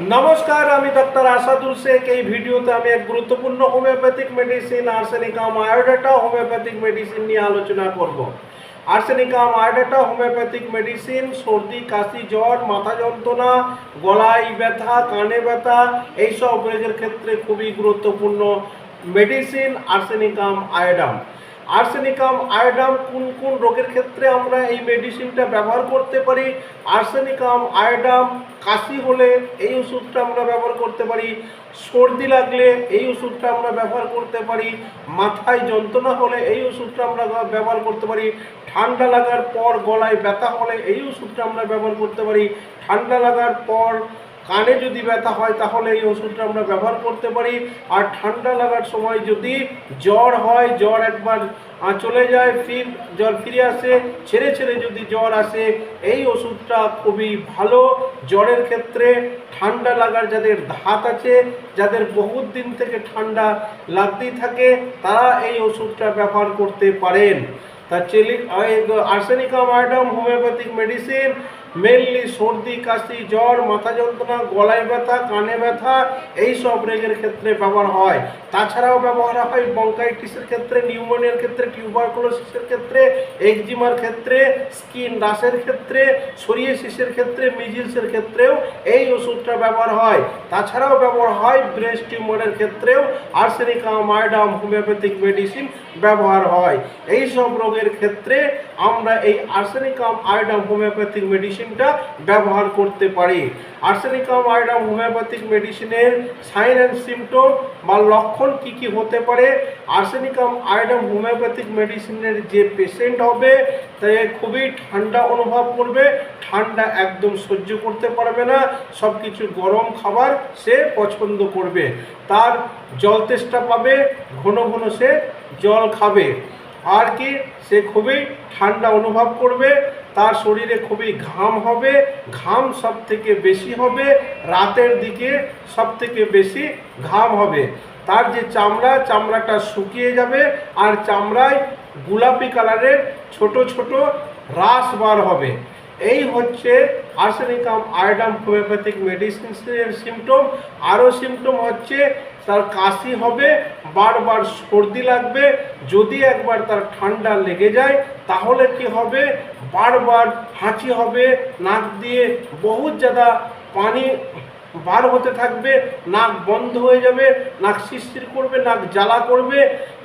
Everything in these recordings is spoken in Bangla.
নমস্কার, আমি ডক্টর আসাদুল শেখ। এই ভিডিওতে আমি এক গুরুত্বপূর্ণ homeopathic medicine arsenicum iodatum homeopathic medicine নিয়ে আলোচনা করব। আর্সেনিকাম আয়োডাটা হোমিওপ্যাথিক মেডিসিন সর্দি, কাশি, জ্বর, মাথা যন্ত্রণা, গলায় ব্যথা, কানে ব্যথা, এইসব রোগের ক্ষেত্রে খুবই গুরুত্বপূর্ণ medicine arsenicum iodum arsenicum, iodum, কোন কোন রোগের ক্ষেত্রে আমরা এই মেডিসিনটা ব্যবহার করতে পারি? আর্সেনিকাম, আয়োডাম, কাশি হলে এই ওষুধটা আমরা ব্যবহার করতে পারি। সর্দি লাগলে এই ওষুধটা আমরা ব্যবহার করতে পারি। মাথায় যন্ত্রণা হলে এই ওষুধটা আমরা ব্যবহার করতে পারি। ঠান্ডা লাগার পর গলায় ব্যথা হলে এই ওষুধটা আমরা ব্যবহার করতে পারি। ঠান্ডা লাগার পর কানে যদি ব্যথা হয় তাহলে এই ওষুধটা আমরা ব্যবহার করতে পারি। আর ঠান্ডা লাগার সময় যদি জ্বর হয়, জ্বর একবার চলে যায়, ফির, জ্বর ফিরে আসে, ছেড়ে ছেড়ে যদি জ্বর আসে, এই ওষুধটা খুবই ভালো। জ্বরের ক্ষেত্রে ঠান্ডা লাগার যাদের ধাত আছে, যাদের বহুত দিন থেকে ঠান্ডা লাগতেই থাকে, তারা এই ওষুধটা ব্যবহার করতে পারেন। তা চেলি arsenicum iodum homeopathic medicine mainly সর্দি, কাশি, জ্বর, মাথা যন্ত্রণা, গলায় ব্যথা, কানে ব্যথা এই সব রোগের ক্ষেত্রে ব্যবহার হয়। তাছাড়াও ব্যবহার হয় বঙ্কাইটিসের ক্ষেত্রে নিউমোনিয়ার ক্ষেত্রে টিউবারকুলোসিসের ক্ষেত্রে একজিমার ক্ষেত্রে স্কিন রাসের ক্ষেত্রে সোরিয়াসিসের ক্ষেত্রে মিজিলসের ক্ষেত্রেও এই ওষুধটা ব্যবহার হয়। তাছাড়াও ব্যবহার হয় ব্রেস্ট টিউমারের ক্ষেত্রেও আর্সেনিকাম আয়োডাম হোমিওপ্যাথিক মেডিসিন ব্যবহার হয়। এই সব রোগের ক্ষেত্রে আমরা এই আর্সেনিকাম আয়োডাম হোমিওপ্যাথিক মেডিসিনটা ব্যবহার করতে পারি। আর্সেনিকাম আয়োডাম হোমিওপ্যাথিক মেডিসিনের সাইন অ্যান্ড সিমটম বা লক্ষণ কি কি হতে পারে? আর্সেনিকাম আয়োডাম হোমিওপ্যাথিক মেডিসিনের যে পেশেন্ট হবে তাই খুবই ঠান্ডা অনুভব করবে, ঠান্ডা একদম সহ্য করতে পারবে না সব কিছু গরম খাবার সে পছন্দ করবে। তার জল তেষ্টা পাবে, ঘন ঘন সে জল খাবে। আর কি, সে খুবই ঠান্ডা অনুভব করবে তার শরীরে খুবই ঘাম হবে, ঘাম সব থেকে বেশি হবে, রাতের দিকে সব থেকে বেশি ঘাম হবে। তার যে চামড়া, চামড়াটা শুকিয়ে যাবে আর চামড়ায় গোলাপি কালারের ছোট ছোট রাস বার হবে। এই হচ্ছে আর্সেনিকাম আয়োডাম হোমিওপ্যাথিক মেডিসিনের সিমটম আরও সিমটম হচ্ছে তার কাশি হবে, বারবার সর্দি লাগবে। যদি একবার তার ঠান্ডা লেগে যায়, তাহলে কি হবে? বারবার হাঁচি হবে, নাক দিয়ে বহুত জাদা পানি বার হতে থাকবে, নাক বন্ধ হয়ে যাবে, নাক শিরশির করবে, নাক জ্বালা করবে,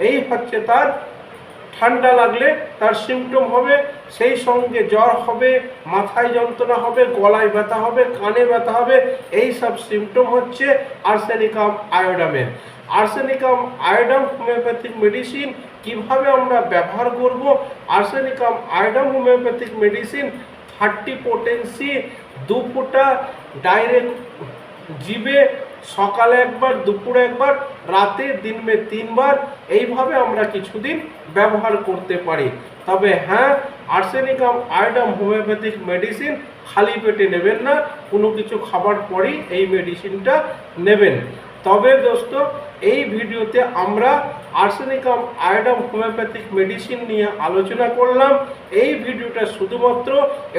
এই হচ্ছে তার ঠান্ডা লাগলে তার সিমটম হবে, সেই সঙ্গে জ্বর হবে, মাথায় যন্ত্রণা হবে, গলায় ব্যথা হবে, কানে ব্যথা হবে, এই সব সিমটম হচ্ছে আর্সেনিকাম আয়োডামের আর্সেনিকাম আয়োডাম হোমিওপ্যাথিক মেডিসিন কীভাবে আমরা ব্যবহার করব? Arsenicum iodum homeopathic medicine thirty potency দু ফোঁটা ডাইরেক্ট জিবে সকালে একবার, দুপুরে একবার, রাতে দিনমে তিনবার, এইভাবে আমরা কিছুদিন ব্যবহার করতে পারি। তবে হ্যাঁ আর্সেনিকাম আয়োডাম হোমিওপ্যাথিক মেডিসিন খালি পেটে নেবেন না, কোনো কিছু খাবার পরই এই মেডিসিনটা নেবেন। তবে দোস্ত, এই ভিডিওতে আমরা আর্সেনিকাম আয়োডাম হোমিওপ্যাথিক মেডিসিন নিয়ে আলোচনা করলাম। এই ভিডিওটা শুধুমাত্র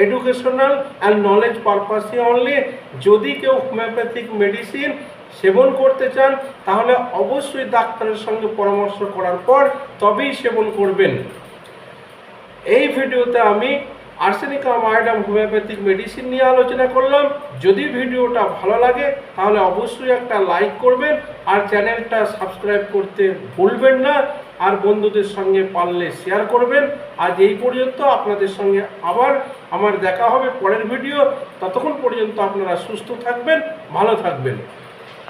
এডুকেশনাল অ্যান্ড নলেজ পারপাসে অনলি যদি কেউ হোমিওপ্যাথিক মেডিসিন সেবন করতে চান, তাহলে অবশ্যই ডাক্তারের সঙ্গে পরামর্শ করার পর তবেই সেবন করবেন। এই ভিডিওতে আমি আর্সেনিকাম আয়োডাম হোমিওপ্যাথিক মেডিসিন নিয়ে আলোচনা করলাম। যদি ভিডিওটা ভালো লাগে, তাহলে অবশ্যই একটা লাইক করবেন আর চ্যানেলটা সাবস্ক্রাইব করতে ভুলবেন না। আর বন্ধুদের সঙ্গে পারলে শেয়ার করবেন। আজ এই পর্যন্ত আপনাদের সঙ্গে আবার আমার দেখা হবে পরের ভিডিও। ততক্ষণ পর্যন্ত আপনারা সুস্থ থাকবেন, ভালো থাকবেন।